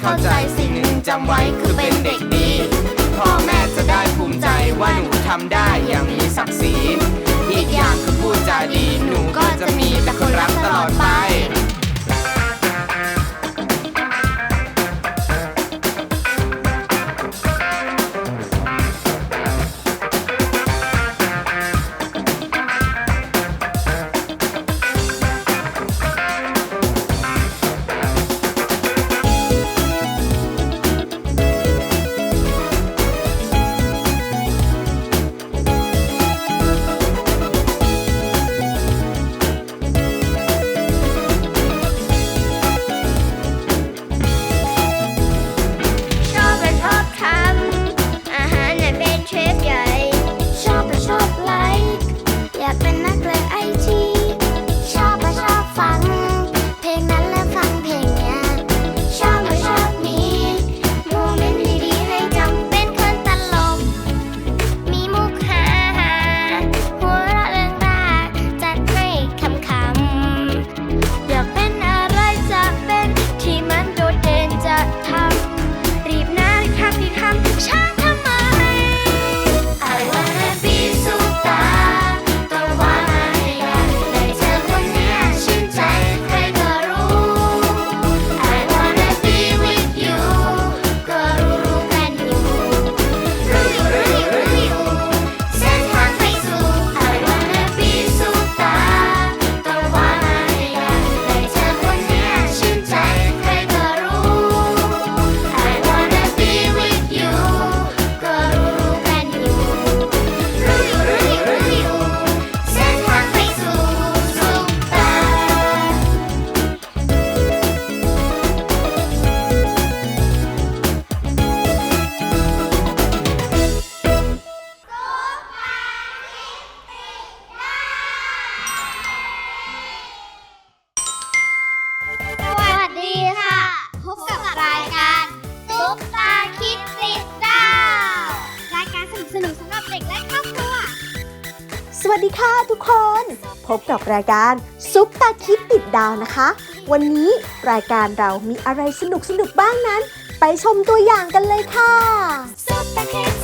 เข้าใจสิ่งหนึ่งจำไว้คือเป็นเด็กดี พ่อแม่จะได้ภูมิใจว่าหนูทำได้อย่างมีศักดิ์ศรีอีกอย่างคือพูดจาดีหนูก็จะมีแต่คนรักตลอดไป วัสดีค่ะทุกคน พบกับรายการซุปตาคิดติดดาวนะคะ วันนี้รายการเรามีอะไรสนุกสนุกบ้างนั้น ไปชมตัวอย่างกันเลยค่ะซุปตาคิด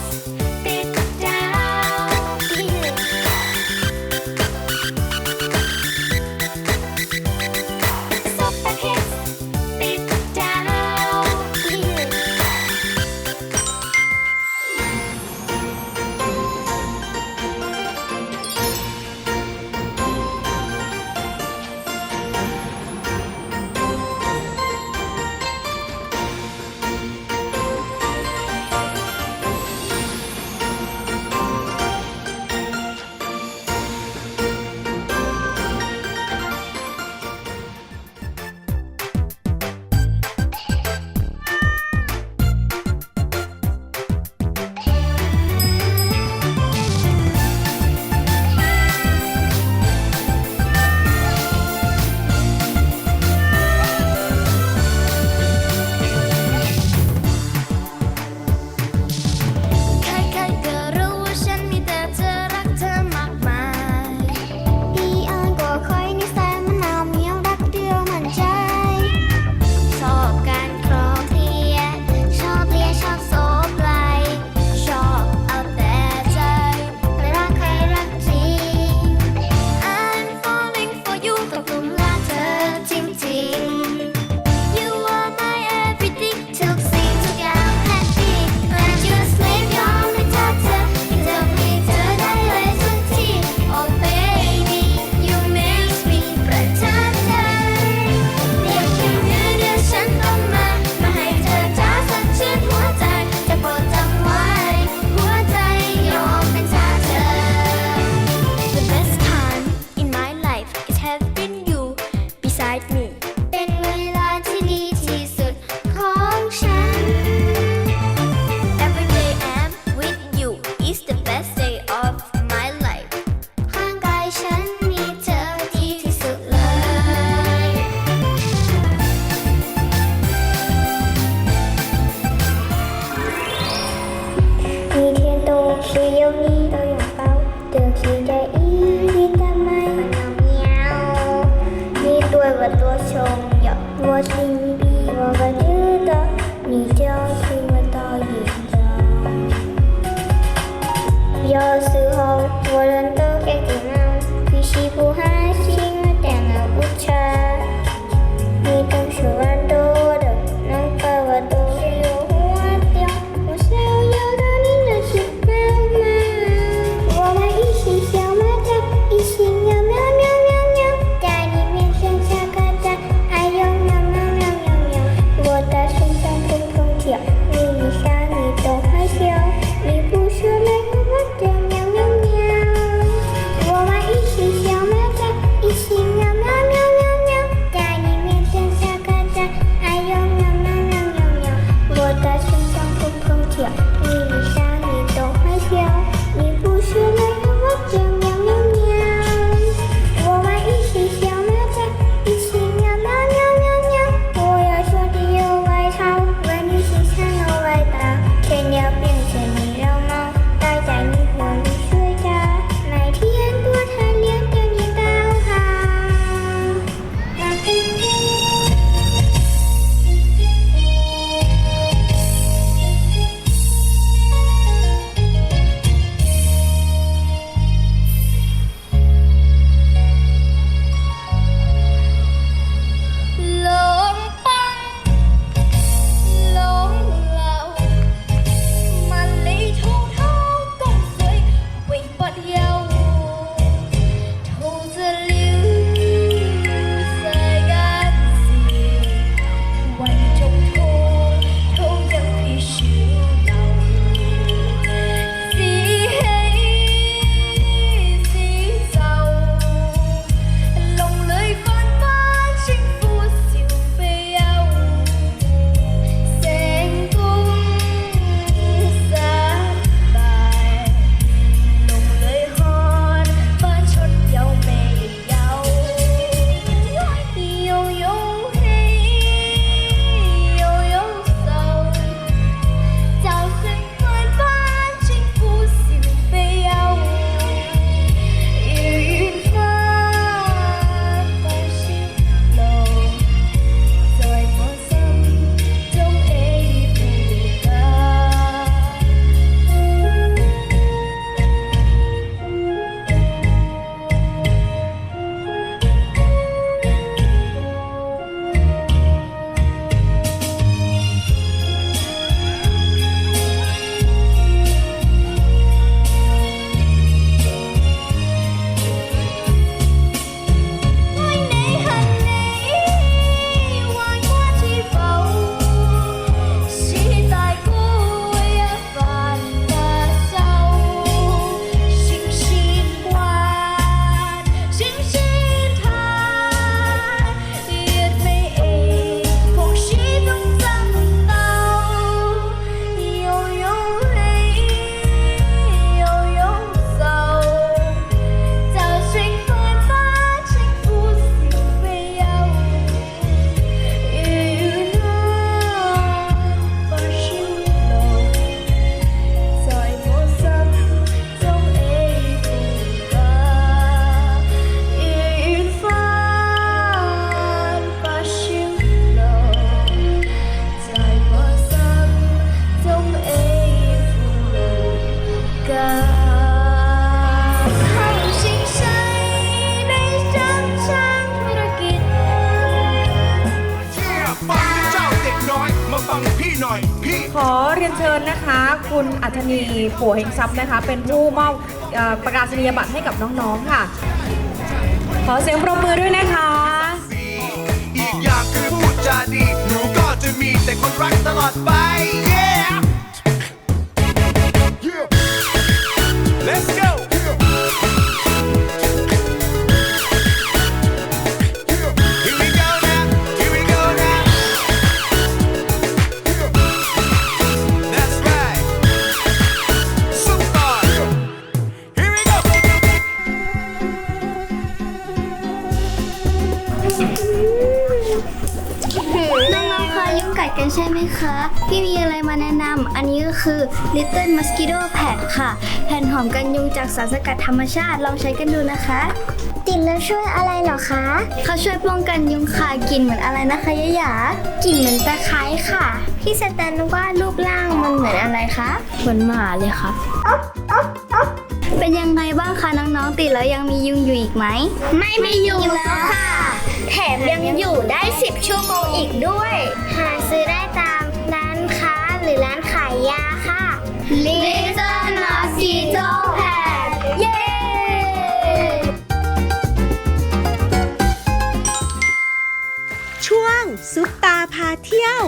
อเรียนเชิญนะคะ คุณอัธนีปัวเฮงทรัพย์นะคะ เป็นผู้มอบเอ่อประกาศนียบัตรให้กับน้องๆค่ะ ขอเสียงปรบมือด้วยนะคะ อีกอย่างคือพูดจาดี หนูก็จะมีแต่คนรักตลอดไป yeah let's go คะพี่มีอะไรมาแนะนำอันนี้ก็คือ Little Mosquito Pad ค่ะ แผ่นหอมกันยุงจากสารสกัดธรรมชาติลองใช้กันดูนะคะ ติดแล้วช่วยอะไรหรอคะเขาช่วยป้องกันยุงค่ะกลิ่นเหมือนอะไรนะคะยะหยากลิ่นเหมือนตะไคร้ค่ะ พี่สแตนว่ารูปร่างมันเหมือนอะไรคะเหมือนหมาเลยค่ะเป็นยังไงบ้างคะน้องๆ ติดแล้วยังมียุงอยู่อีกไหม ไม่มียุงแล้วค่ะ แถมยังอยู่ได้ 10 ชั่วโมงอีกด้วยหาซื้ ยาค่ะ Little Mosquito Pad เย้ ช่วงซุปตาพาเที่ยว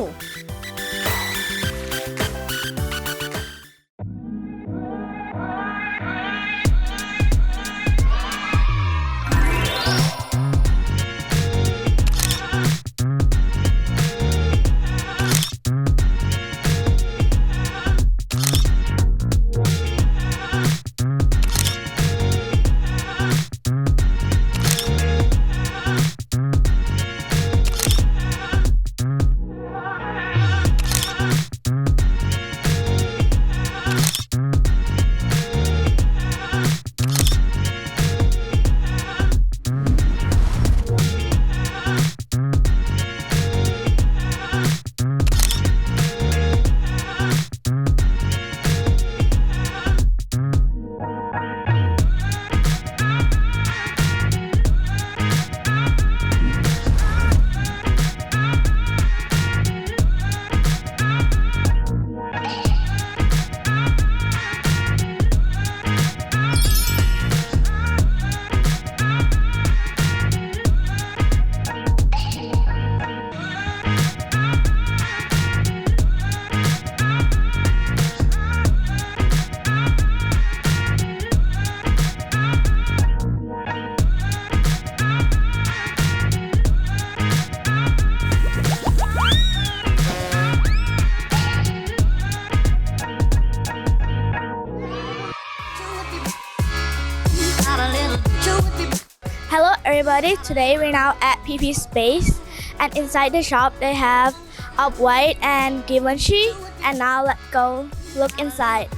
everybody, today we're now at PP Space and inside the shop they have Up White and Givenchy and now let's go look inside.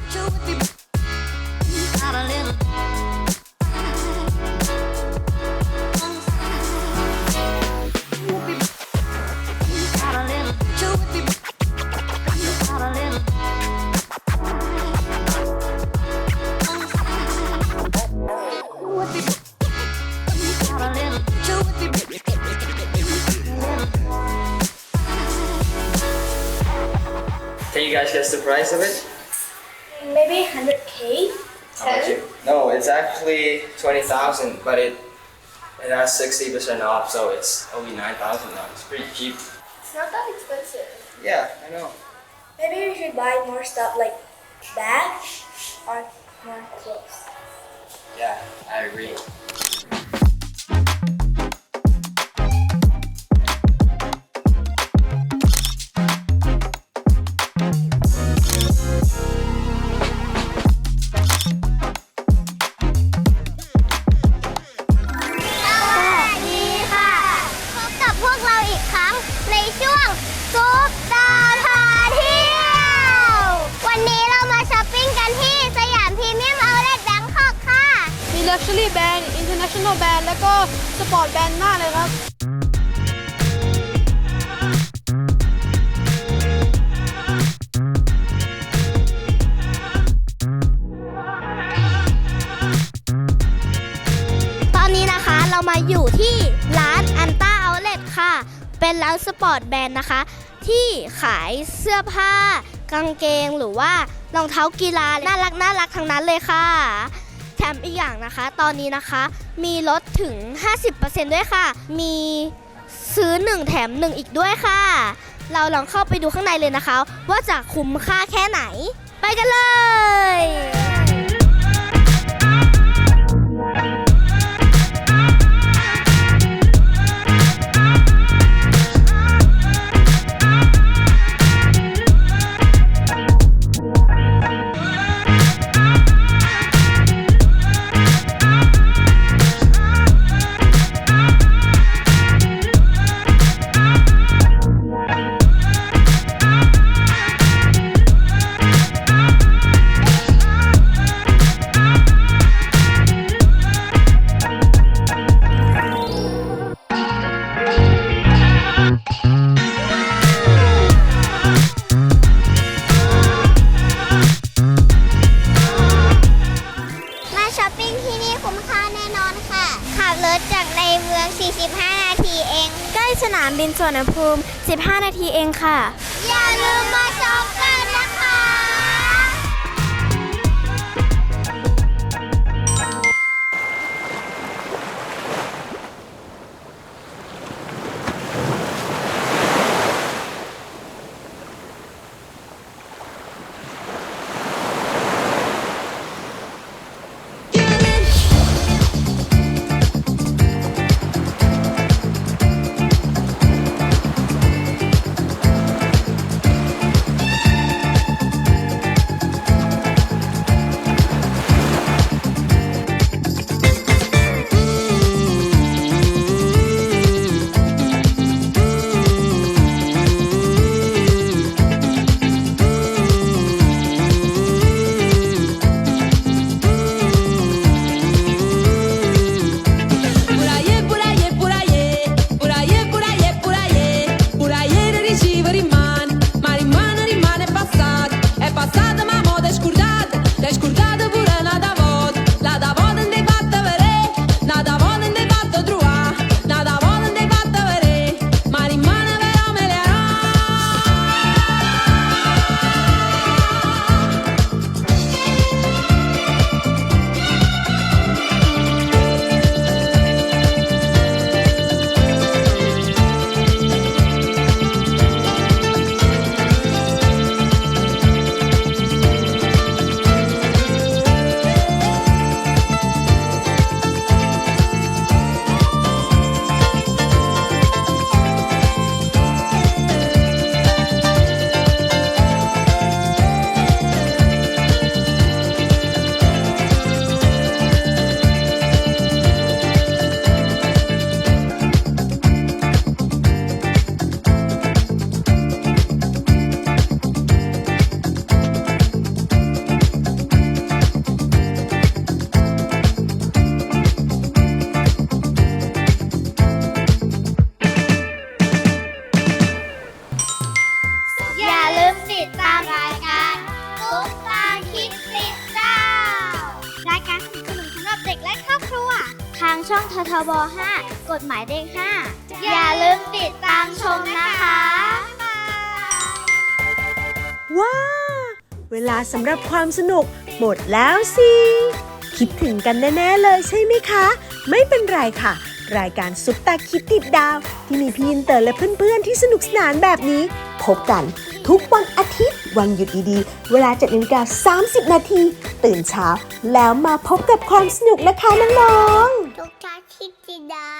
Can you guys guess the price of it? Maybe 100k? How much it- No, it's actually 20,000, but it it has 60% off, so it's only 9,000 now. It's pretty cheap. It's not that expensive. Yeah, I know. Maybe we should buy more stuff like bags or more clothes. Yeah, I agree. มี Luxury Band International Band แล้วก็ Sport Band มากเลยครับตอนนี้นะคะเรามาอยู่ที่ร้านอันต้าเอาเลทค่ะ เป็นร้านสปอร์ตแบรนด์นะคะ ที่ขายเสื้อผ้ากางเกงหรือว่ารองเท้ากีฬาน่ารักน่ารักทั้งนั้นเลยค่ะ แถมอีกอย่างนะคะ ตอนนี้นะคะมีลดถึง 50%ด้วยค่ะ มีซื้อ 1 แถม 1 อีกด้วยค่ะ เราลองเข้าไปดูข้างในเลยนะคะ ว่าจะคุ้มค่าแค่ไหน ไปกันเลย วนภูมิ 15 นาทีเองค่ะ อย่าลืมมาชมกัน สำหรับความสนุก หมดแล้วสิ คิดถึงกันแน่ๆเลยใช่ไหมคะ ไม่เป็นไรค่ะ รายการซุปตาคิดติดดาว ที่มีพี่อินเตอร์และเพื่อนๆ ที่สนุกสนานแบบนี้ พบกันทุกวันอาทิตย์ วันหยุดดีๆ เวลา7นาฬิกา30 นาที ตื่นเช้า แล้วมาพบกับความสนุกนะคะน้องๆ ตุ๊กตาคิดติดดาว